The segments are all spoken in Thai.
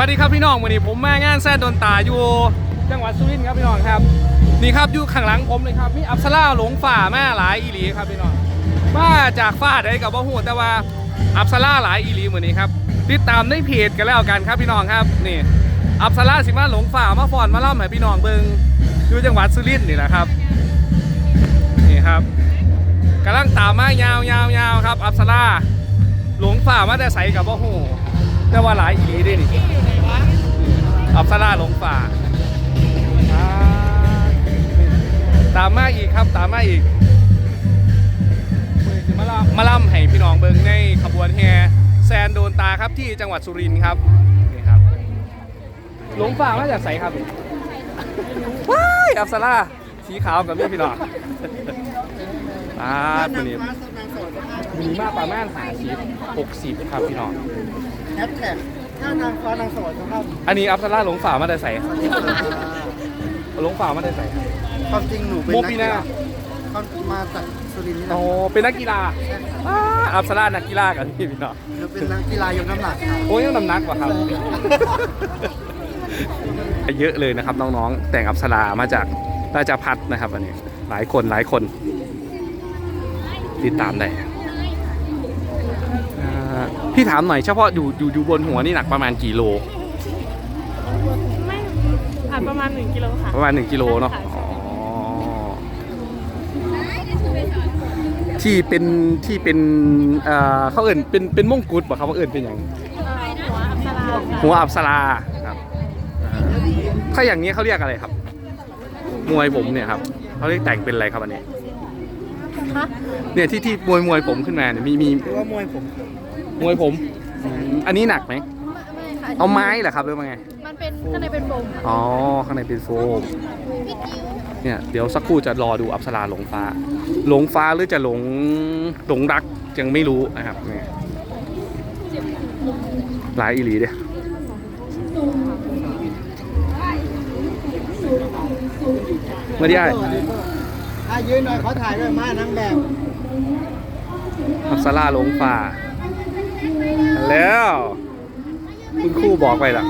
วัสดีครับพี่น้องวันนี้ผมมางานแซ่ดนตาอยู่จังหวัดสุรินทร์ครับพี่น้องครับนี่ครับอยู่ข้างหลังผมเลยครับมีอัปสราหลงฝ่าแม่หลายอีหลีครับพี่น้องมาจากฝ่าใดกับว่าหูแต่ว่าอัปสราหลายอีหลีเหมือนนี้ครับติดตามในเพจกันแล้วกันครับพี่น้องครับนี่อัปสราสิมาหลงฝ่ามาฟอนมาล่ำให้พี่น้องเบิงอยู่จังหวัดสุรินทร์นี่แหละครับนี่ครับกำลังตามมายาวยาวยาวครับ อัปสราหลงฝ่ามาแต่ใสกับว่าหู แต่ว่าหลายอีหลีเด้นี่อับสราหลงป่า ตามมาอีกครับตามมาอีกมื้อนี้สิมาล่ำมาล่ำให้พี่น้องเบิงในขบวนแห่แซนโดนตาครับที่จังหวัดสุรินทร์ครับนี่ครับหลงป่ามาจากไสครับว้ายอับสราสีขาวกับมีพี่น้องอ่าตัวนี้ มีมากประมาณหาสิบหกสิบครับพี่น้องแฮชแท็กถ้านางฟ้านางสวรรค์ครับอันนี้อับสราหลงฝ่ามาแต่ใสหลงฝ่ามาแต่ใสความจริงหนูเป็นโมนักปีกีหน้าฬาเขามาจากสุรินทร์นี่แหโอ้ละเป็นนักกีฬาอ่าอับสรานักกีฬากันพี่พี่น้อง หนูเป็นนักกีฬายกน้ำหนักครับ โอ้ยยังน้ำหนักกว่าครับ เยอะเลยนะครับน้องๆ แต่งอับสรามาจากราชพัฒนะครับอันนี้ หลายคนหลายคน ติดตามได้อ่า พี่ถามหน่อยเฉพาะอยู่อยู่อยู่บนหัวนี่หนักประมาณกี่โล ไม่อะประมาณ 1กิโลค่ะ ประมาณ1กิโลเนาะใช่อ๋อที่เป็นที่เป็นเอ่อเขาเอิ่นเป็นเป็นมงกุฎบ่ครับว่าเอิ่นเป็นอย่างเอ่อหัวอัปสราค่ะหัวอับสราครับอ่าถ้าอย่างนี้เขาเรียกอะไรครับ มวยผมเนี่ยครับเขาเรียกแต่งเป็นอะไรครับอันนี้ฮะเนี่ยที่ที่มวยมวยผมขึ้นมาเนี่ยมีมีคือว่ามวยผม มวยผมอืมอันนี้หนักไหมไม่ค่ะเอาไม้เหรอครับหรือว่าไง มันเป็นข้างในเป็นโฟมอ๋อ ข้างในเป็นโฟม เนี่ย เดี๋ยวสักครู่จะรอดูอับสราหลงฟ้า หลงฟ้าหรือจะหลงหลงรักยังไม่รู้นะครับเนี่ยหลายอีหลีเด้มาดิไอ้อะยืนหน่อยขอถ่ายด้วยมานางแบบอับสราหลงฟ้า แล้วคุณครูบอกไปละ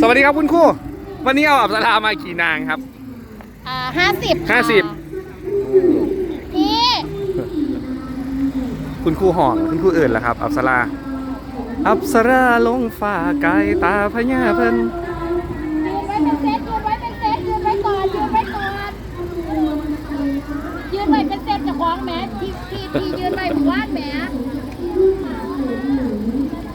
สวัสดีครับคุณครูวันนี้เอาอับสรามากี่นางครับอ่าห้าสิบห้าสิบนี่คุณครูห่องคุณครูอื่นล่ะครับ อับสราอับสราลงฟ้าไกลตาพญาเพิ่นยืนไว้เป็นเซตยืนไว้เป็นเซตยืนไว้ก่อนยืนไว้ก่อนยืนไว้เป็นเซตจะคล้องแหมที่ที่ที่ยืนไว้หมู่บ้านแหม những người như các